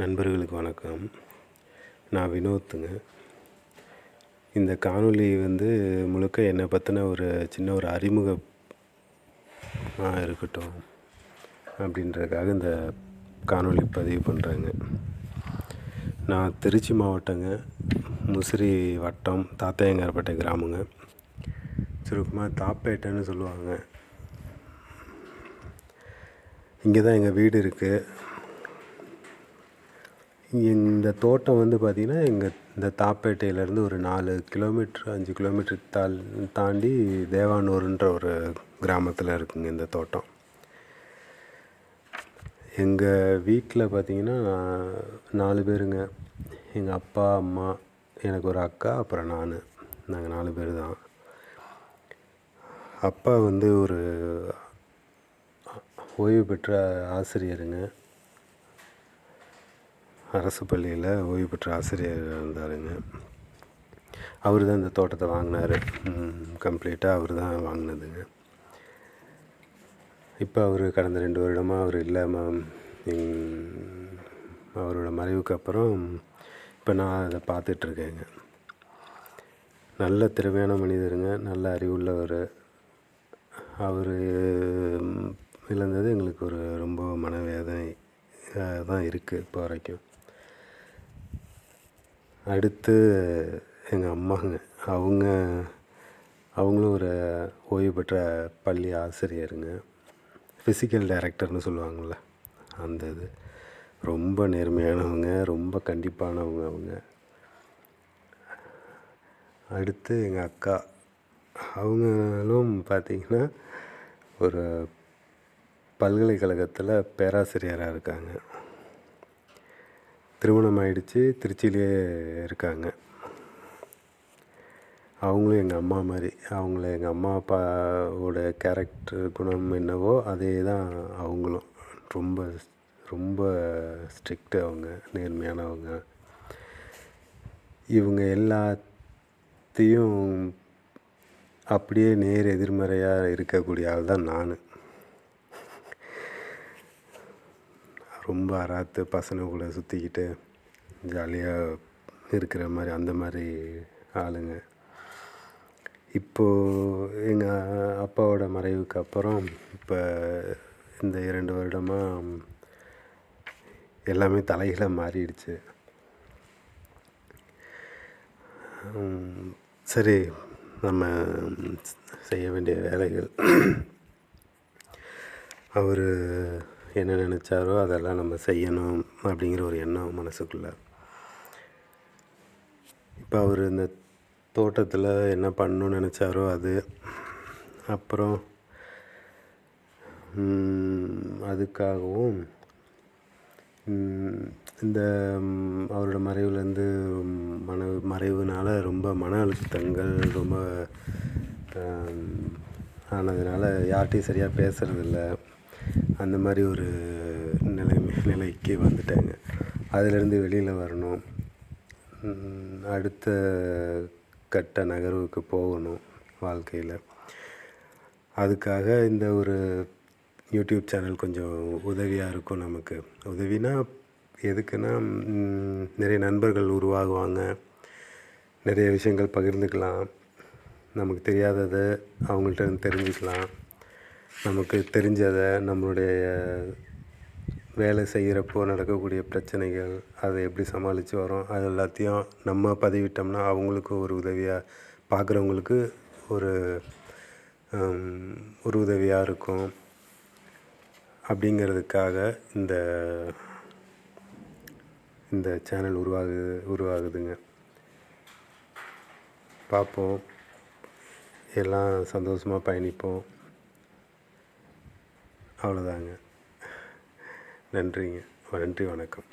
நண்பர்களுக்கு வணக்கம். நான் வினோத்துங்க. இந்த காணொளி வந்து முழுக்க என்னை பற்றின ஒரு சின்ன ஒரு அறிமுகம் இருக்கட்டும் அப்படின்றதுக்காக இந்த காணொளி பதிவு பண்ணுறேங்க நான் திருச்சி மாவட்டங்க. முசிறி வட்டம் தாத்தையங்கார்பேட்டை கிராமங்க. சுருக்கமாக தாப்பேட்டைன்னு சொல்லுவாங்க. இங்கே தான் எங்கள் வீடு இருக்குது இந்த தோட்டம் வந்து பார்த்திங்கன்னா எங்கள் இந்த தாப்பேட்டையிலேருந்து ஒரு நாலு கிலோமீட்ரு அஞ்சு கிலோமீட்ரு தால் தாண்டி தேவானூருன்ற ஒரு கிராமத்தில் இருக்குங்க இந்த தோட்டம். எங்கள் வீட்டில் பார்த்திங்கன்னா நாலு பேருங்க. எங்கள் அப்பா அம்மா எனக்கு ஒரு அக்கா அப்புறம் நான். நாங்கள் நாலு பேர் தான். அப்பா வந்து ஒரு ஓய்வு பெற்ற ஆசிரியருங்க. அரசு பள்ளியில் ஓய்வு பெற்ற ஆசிரியர் இருந்தாருங்க. அவர் தான் இந்த தோட்டத்தை வாங்கினார். கம்ப்ளீட்டாக அவர் தான் வாங்கினதுங்க. இப்போ அவர் கடந்த ரெண்டு வருடமாக அவர் இல்லாமல் அவரோட மறைவுக்கு அப்புறம் இப்போ நான் அதை பார்த்துட்ருக்கேங்க நல்ல திறமையான மனிதருங்க. நல்ல அறிவுள்ளவர். அவர் இழந்தது எங்களுக்கு ஒரு ரொம்ப மனவேதனை தான் இருக்குது இப்போ வரைக்கும். அடுத்து எங்கள் அம்மாங்க. அவங்க அவங்களும் ஒரு ஓய்வு பெற்ற பள்ளி ஆசிரியருங்க. ஃபிசிக்கல் டைரக்டர்னு சொல்லுவாங்கள்ல அந்த இது. ரொம்ப நேர்மையானவங்க ரொம்ப கண்டிப்பானவங்க அவங்க. அடுத்து எங்கள் அக்கா. அவங்களும் பார்த்திங்கன்னா ஒரு பல்கலைக்கழகத்தில் பேராசிரியராக இருக்காங்க. திருமணம் ஆயிடுச்சு திருச்சியிலே இருக்காங்க. அவங்களும் எங்கள் அம்மா மாதிரி. அவங்கள எங்கள் அம்மா அப்பாவோட கேரக்டர் குணம் என்னவோ அதே தான் அவங்களும். ரொம்ப ரொம்ப ஸ்ட்ரிக்ட்டு அவங்க நேர்மையானவங்க. இவங்க எல்லாத்தையும் அப்படியே நேர் எதிர்மறையாக இருக்கக்கூடிய ஆள் தான் நான். ரொம்ப அராத்து பசங்க கூட சுற்றிக்கிட்டு ஜாலியாக இருக்கிற மாதிரி அந்த மாதிரி ஆளுங்க. இப்போது எங்கள் அப்பாவோட மறைவுக்கு அப்புறம் இப்போ இந்த இரண்டு வருடமாக எல்லாமே தலைகளை மாறிடுச்சு. சரி நம்ம செய்ய வேண்டிய வேலைகள். அவர் என்ன நினச்சாரோ அதெல்லாம் நம்ம செய்யணும் அப்படிங்கிற ஒரு எண்ணம் மனசுக்குள்ளே. இப்போ அவர் இந்த தோட்டத்தில் என்ன பண்ணணும்னு நினச்சாரோ அது. அப்புறம் அதுக்காகவும் இந்த அவரோட மறைவுலேருந்து மன மறைவுனால் ரொம்ப மன அழுத்தங்கள் ரொம்ப ஆனதுனால யார்கிட்டையும் சரியாக பேசுகிறதில்ல அந்த மாதிரி ஒரு நிலைமை நிலைக்கு வந்துட்டேங்க. அதிலேருந்து வெளியில் வரணும். அடுத்த கட்ட நகர்வுக்கு போகணும் வாழ்க்கையில். அதுக்காக இந்த ஒரு யூடியூப் சேனல் கொஞ்சம் உதவியாக இருக்கும் நமக்கு. உதவினா எதுக்குன்னா நிறைய நண்பர்கள் உருவாகுவாங்க. நிறைய விஷயங்கள் பகிர்ந்துக்கலாம். நமக்கு தெரியாததை அவங்கள்ட்ட தெரிஞ்சுக்கலாம். நமக்கு தெரிஞ்சதை நம்மளுடைய வேலை செய்கிறப்போ நடக்கக்கூடிய பிரச்சனைகள் அதை எப்படி சமாளித்து வரோம் அது எல்லாத்தையும் நம்ம பதிவிட்டோம்னா அவங்களுக்கு ஒரு உதவியாக பார்க்குறவங்களுக்கு ஒரு ஒரு உதவியாக இருக்கும். அப்படிங்கிறதுக்காக இந்த இந்த சேனல் உருவாகுது உருவாகுதுங்க. பார்ப்போம். எல்லாம் சந்தோஷமாக பயணிப்போம். அவ்வளோதாங்க. நன்றிங்க. நன்றி வணக்கம்.